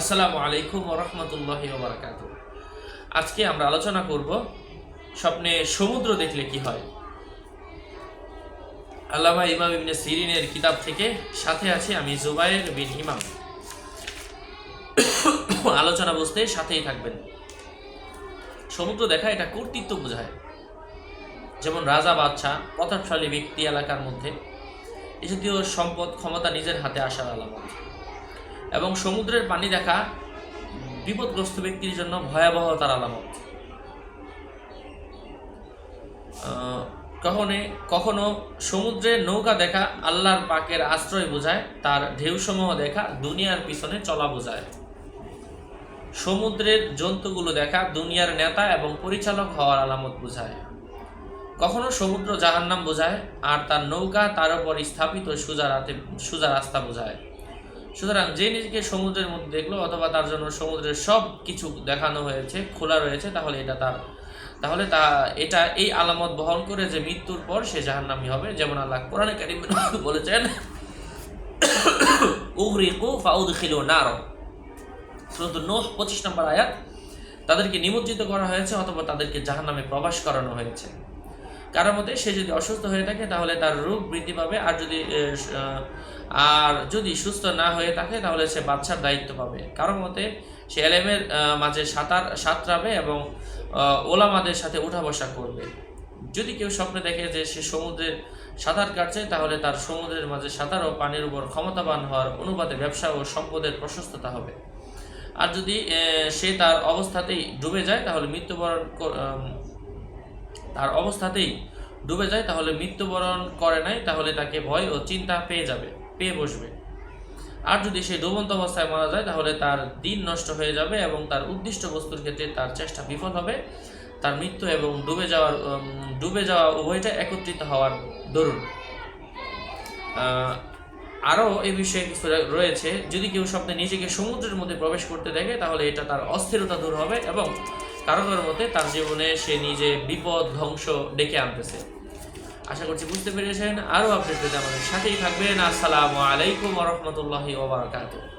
আসসালামু আলাইকুম রহমতুল্লাহ বারাকাতু আজকে আমরা আলোচনা করব স্বপ্নে সমুদ্র দেখলে কি হয়। আল্লামা ইমাম ইবনে সিরিনের কিতাব থেকে সাথে আছে আমি জুবাইর বিন ইমাম আলোচনা বুঝতে সাথেই থাকবেন। সমুদ্র দেখা এটা কর্তৃত্ব বোঝায়। যেমন রাজা বাদশাহ, প্রতাপশালী ব্যক্তি এলাকার মধ্যে এ সম্পদ, ক্ষমতা নিজের হাতে আসার আলামত। এবং সমুদ্রের পানি দেখা বিপদগ্রস্ত ব্যক্তির জন্য ভয়াবহতার আলামত। আহ, কখনো কখনো সমুদ্রের নৌকা দেখা আল্লাহর পাকের আশ্রয় বোঝায় তার ঢেউসমূহ দেখা দুনিয়ার পিছনে চলা বোঝায়। সমুদ্রের জন্তুগুলো দেখা দুনিয়ার নেতা এবং পরিচালক হওয়ার আলামত বোঝায়। কখনো সমুদ্র জাহান্নাম বোঝায় আর তার নৌকা তার উপর স্থাপিত সোজা রাতে সোজা রাস্তা বোঝায়। সুতরাং যে নিজেকে সমুদ্রের মধ্যে দেখল অথবা তার জন্য সমুদ্রের সব কিছু দেখানো হয়েছে, খোলা রয়েছে, তাহলে এটা তার। তাহলে তা, এটা এই আলামত বহন করে যে মৃত্যুর পর সে জাহান্নামী হবে, যেমন আল্লাহ কোরআনে কারিম বলেছেন, উগরিকু ফাউদখিলু নার। সূরা নূহ 25 নম্বর আয়াত। তাদেরকে নিমজ্জিত করা হয়েছে অথবা তাদেরকে জাহান্নামে প্রবাস করানো হয়েছে। কারোর মতে সে যদি অসুস্থ হয়ে থাকে, তাহলে তার রোগ বৃদ্ধি পাবে। আর যদি আর যদি সুস্থ না হয়ে থাকে, তাহলে সে বাচ্চার দায়িত্ব পাবে। কারোর মতে সে এলেমের মাঝে সাঁতার সাঁতরাবে এবং ওলামাদের সাথে উঠা বসা করবে। যদি কেউ স্বপ্নে দেখে যে সে সমুদ্রের সাঁতার কাটছে, তাহলে তার সমুদ্রের মাঝে সাঁতার ও পানির উপর ক্ষমতাবান হওয়ার অনুপাতে ব্যবসা ও সম্পদের প্রশস্ততা হবে। আর যদি সে তার অবস্থাতেই ডুবে যায়, তাহলে মৃত্যুবরণ তার অবস্থাতেই ডুবে যায়, তাহলে মৃত্যুবরণ করে নাই, তাহলে তাকে ভয় ও চিন্তা পেয়ে যাবে, পেয়ে বসবে। আর যদি সে ডুবন্ত অবস্থায় মারা যায়, তাহলে তার দিন নষ্ট হয়ে যাবে এবং তার উদ্দিষ্ট বস্তুর ক্ষেত্রে তার চেষ্টা বিফল হবে। তার মৃত্যু এবং ডুবে যাওয়ার ডুবে যাওয়া উভয়টা একত্রিত হওয়ার দরুন। আরও এই বিষয়ে কিছু রয়েছে। যদি কেউ স্বপ্নে নিজেকে সমুদ্রের মধ্যে প্রবেশ করতে দেখে, তাহলে এটা তার অস্থিরতা দূর হবে এবং কারও কারোর মতে তার জীবনে সে নিজে বিপদ, ধ্বংস ডেকে আনতেছে। আশা করছি বুঝতে পেরেছেন। আরও আপডেট পেতে আমাদের সাথেই থাকবেন। আসসালামু আলাইকুম রহমতুল্লাহি ওবরাকাতুহ